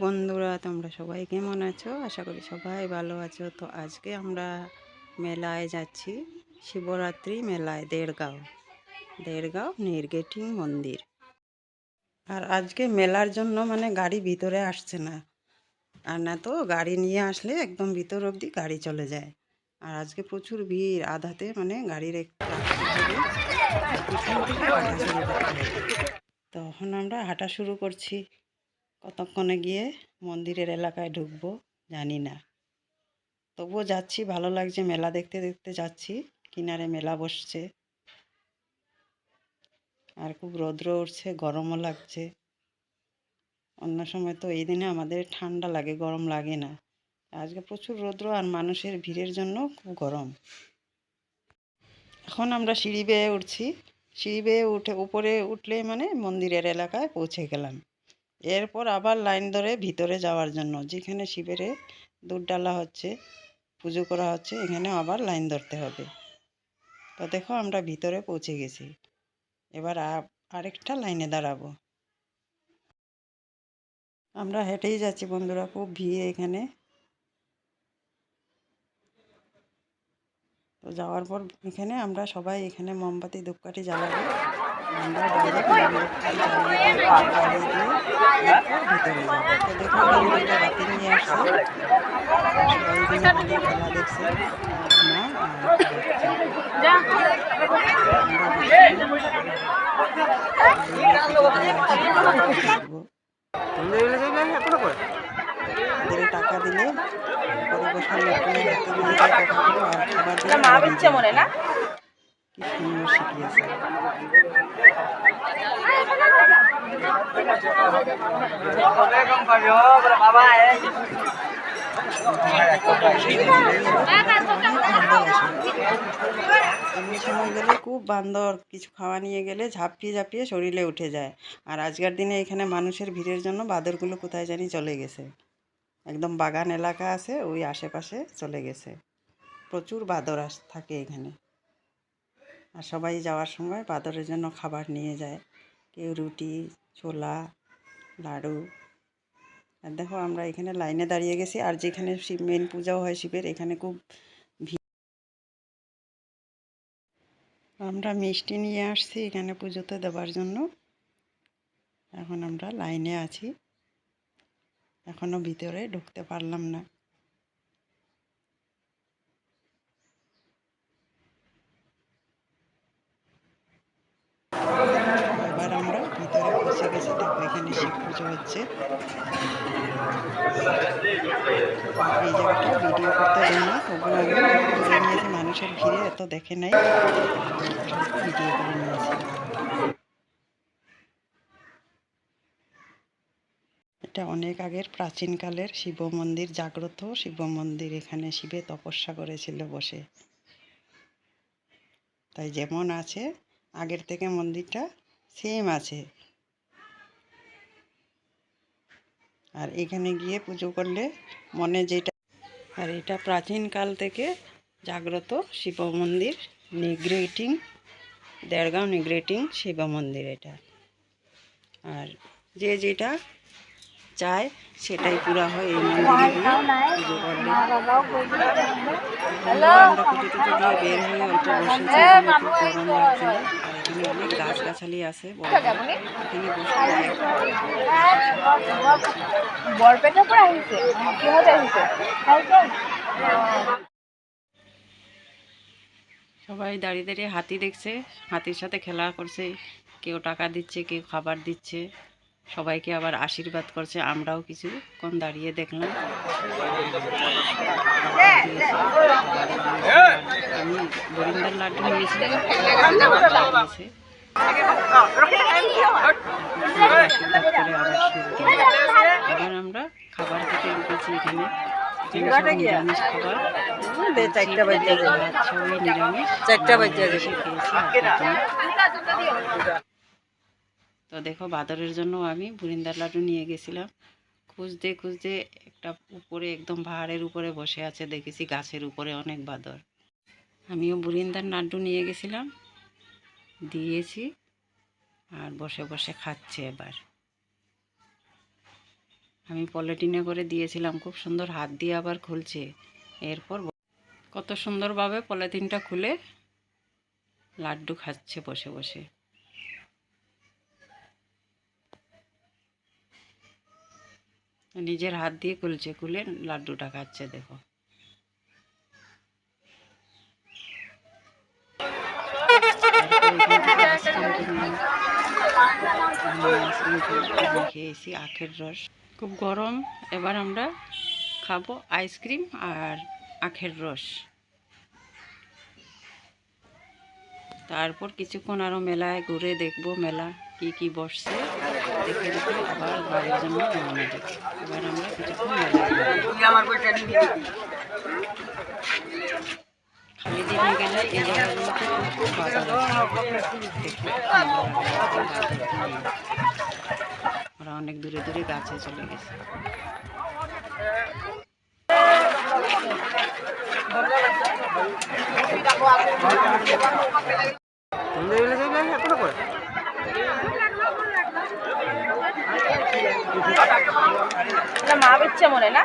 বন্ধুরা, তোমরা সবাই কেমন আছো? আশা করি সবাই ভালো আছো। তো আজকে আমরা মেলায় যাচ্ছি, শিবরাত্রি মেলায়, দেড়গাঁও। দেড়গাঁও নির্গেটিং মন্দির। আর আজকে মেলার জন্য মানে গাড়ি ভিতরে আসছে না। আর না তো, গাড়ি নিয়ে আসলে একদম ভিতর অবধি গাড়ি চলে যায়। আর আজকে প্রচুর ভিড়, আধাতে মানে গাড়ির। তখন আমরা হাঁটা শুরু করছি। কতক্ষণে গিয়ে মন্দিরের এলাকায় ঢুকবো জানি না। তবুও যাচ্ছি, ভালো লাগছে, মেলা দেখতে দেখতে যাচ্ছি, কিনারে মেলা বসছে। আর খুব রৌদ্র উঠছে, গরমও লাগছে। অন্য সময় তো এই দিনে আমাদের ঠান্ডা লাগে, গরম লাগে না। আজকে প্রচুর রৌদ্র আর মানুষের ভিড়ের জন্য খুব গরম। এখন আমরা সিঁড়ি বেয়ে উঠছি। সিঁড়ি বেয়ে উঠে, উপরে উঠলে মানে মন্দিরের এলাকায় পৌঁছে গেলাম। এরপর আবার লাইন ধরে ভিতরে যাওয়ার জন্য, যেখানে শিবের দুধ ডালা হচ্ছে, পুজো করা হচ্ছে, এখানে আবার লাইন ধরতে হবে। তো দেখো আমরা ভিতরে পৌঁছে গেছি। এবার আরেকটা লাইনে দাঁড়াবো। আমরা হেঁটেই যাচ্ছি বন্ধুরা, খুব ভিড় এখানে। তো যাওয়ার পর এখানে আমরা সবাই এখানে মোমবাতি, ধূপকাঠি জ্বালাবো। টাকা দিলে পরে বসার লোকগুলো হাতে দিয়ে দেয় খাবার দিয়ে সুন্দর শিখিয়েছে খুব বান্দর, কিছু খাওয়া নিয়ে গেলে ঝাঁপিয়ে ঝাঁপিয়ে শরীরে উঠে যায়। আর আজকের দিনে এখানে মানুষের ভিড়ের জন্য বাঁদরগুলো কোথায় জানি চলে গেছে। একদম বাগান এলাকা আছে, ওই আশেপাশে চলে গেছে। প্রচুর বাঁদর থাকে এখানে। আর সবাই যাওয়ার সময় বাদরের জন্য খাবার নিয়ে যায়। কেউ রুটি, ছোলা, লাড়ু। আর দেখো আমরা এখানে লাইনে দাঁড়িয়ে গেছি, আর যেখানে শিব মেন পূজাও হয় শিবের, এখানে খুব আমরা মিষ্টি নিয়ে আসছি এখানে পুজোতে দেওয়ার জন্য। এখন আমরা লাইনে আছি। এখনও ভিতরে ঢুকতে পারলাম না এবার ভিতরে পৌঁছে গেছি এখানে শিব পুজো হচ্ছে। এই জায়গাটা ভিডিও করতে দেয় না তবু আমি তুলে নিয়েছি মানুষের ভিড়ে এত দেখে নাই। ভিডিও করে নিয়েছি এটা অনেক আগের প্রাচীনকালের শিব মন্দির, জাগ্রত শিব মন্দির। এখানে শিবে তপস্যা করেছিল বসে। তাই যেমন আছে, আগের থেকে মন্দিরটা সেম আছে। আর এখানে গিয়ে পুজো করলে মনে যেটা আর এটা প্রাচীনকাল থেকে জাগ্রত শিব মন্দির, নিগ্রেটিং, দেড়গাঁও নিগ্রেটিং শিব মন্দির এটা। আর যে যেটা চায় সেটাই পুরা হয় এই মন্দিরে। বের হয়ে বসেছি গরম আর এখানে অনেক গাছগাছালি আছে। এখানে বসে সবাই দাঁড়িয়ে দাঁড়িয়ে হাতি দেখছে হাতির সাথে খেলা করছে কেউ টাকা দিচ্ছে কেউ খাবার দিচ্ছে। সবাইকে আবার আশীর্বাদ করছে আমরাও কিছুক্ষণ দাঁড়িয়ে দেখলাম। আমি বরিন্দার লাড্ডু নিয়েছিলাম করে আবার আমরা খাবার খেতে ঢুকেছি এখানে। নিরামিষ খাবার। চারটা বাজে। নিরামিষ। চারটা বাজে খেয়েছি তো দেখো বাদরের জন্য আমি বুরিন্দার লাড্ডু নিয়ে গেছিলাম। খুঁজতে খুঁজতে একটা উপরে একদম পাহাড়ের উপরে বসে আছে, দেখেছি গাছের উপরে অনেক বাদর। আমিও বুরিন্দার লাড্ডু নিয়ে গেছিলাম, দিয়েছি আর বসে বসে খাচ্ছে এবার। আমি পলিটিনে করে দিয়েছিলাম, খুব সুন্দর হাত দিয়ে আবার খুলছে। এরপর কত সুন্দরভাবে পলিথিনটা খুলে লাড্ডু খাচ্ছে বসে বসে। নিজের হাত দিয়ে খুলছে খুলে লাড্ডুটা খাচ্ছে, দেখো। খেয়েছি আখের রস। খুব গরম, এবার আমরা খাব আইসক্রিম আর আখের রস। তারপর কিছুক্ষণ আরও মেলায় ঘুরে দেখব মেলা। কি কি বসছে? দেখে দেখে আবার বাড়ির জন্য রওনা দেব এবার আমরা কিছুক্ষণ খালি দিনে গেলে এই জায়গাগুলোতে খুব বাজার। ওরা অনেক দূরে দূরে গাছে চলে গেছে। বেচ্ছে মনে না?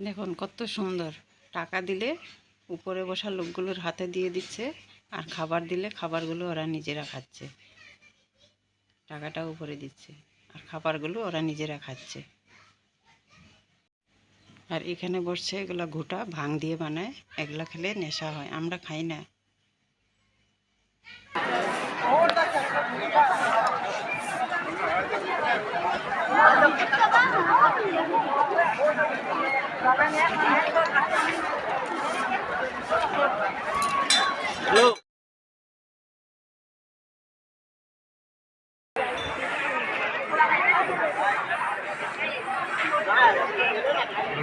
দেখুন, কত সুন্দর। টাকা দিলে উপরে বসা লোকগুলোর হাতে দিয়ে দিচ্ছে, আর খাবার দিলে খাবারগুলো ওরা নিজেরা খাচ্ছে। টাকাটা উপরে দিচ্ছে, আর খাবারগুলো ওরা নিজেরা খাচ্ছে। আর এখানে বসছে, এগুলা ঘুটা ভাং দিয়ে বানায়, এগুলা খেলে নেশা হয়, আমরা খাই না।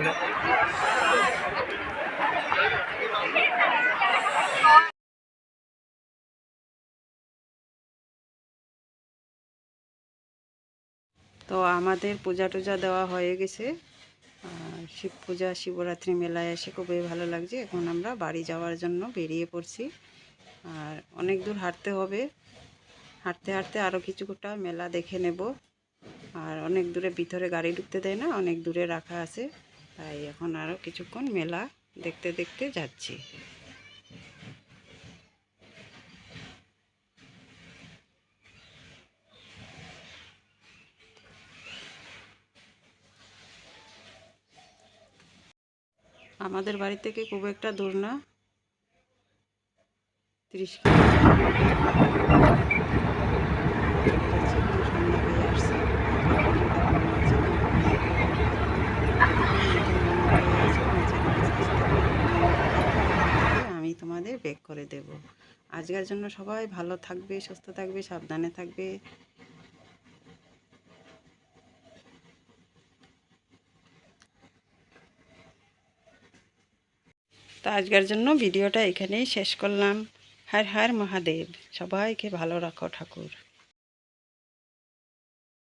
তো আমাদের পূজা টুজা দেওয়া হয়ে গেছে। শিব পূজা, শিবরাত্রি মেলায় এসে খুবই ভালো লাগছে। এখন আমরা বাড়ি যাওয়ার জন্য বেরিয়ে পড়ছি। আর অনেক দূর হাঁটতে হবে। হাঁটতে হাঁটতে আরও কিছুটা মেলা দেখে নেব। আর অনেক দূরে ভিতরে গাড়ি ঢুকতে দেয় না, অনেক দূরে রাখা আছে। তাই এখন আরও কিছুক্ষণ মেলা দেখতে দেখতে যাচ্ছি। আমাদের বাড়ি থেকে খুব একটা দূর না। ত্রিশ আমি বেক করে দেব। আজকের জন্য সবাই ভালো থাকবে, সুস্থ থাকবে, সাবধানে থাকবে। তো আজকের জন্য ভিডিওটা এখানেই শেষ করলাম। হার হার মহাদেব, সবাইকে ভালো রাখো ঠাকুর।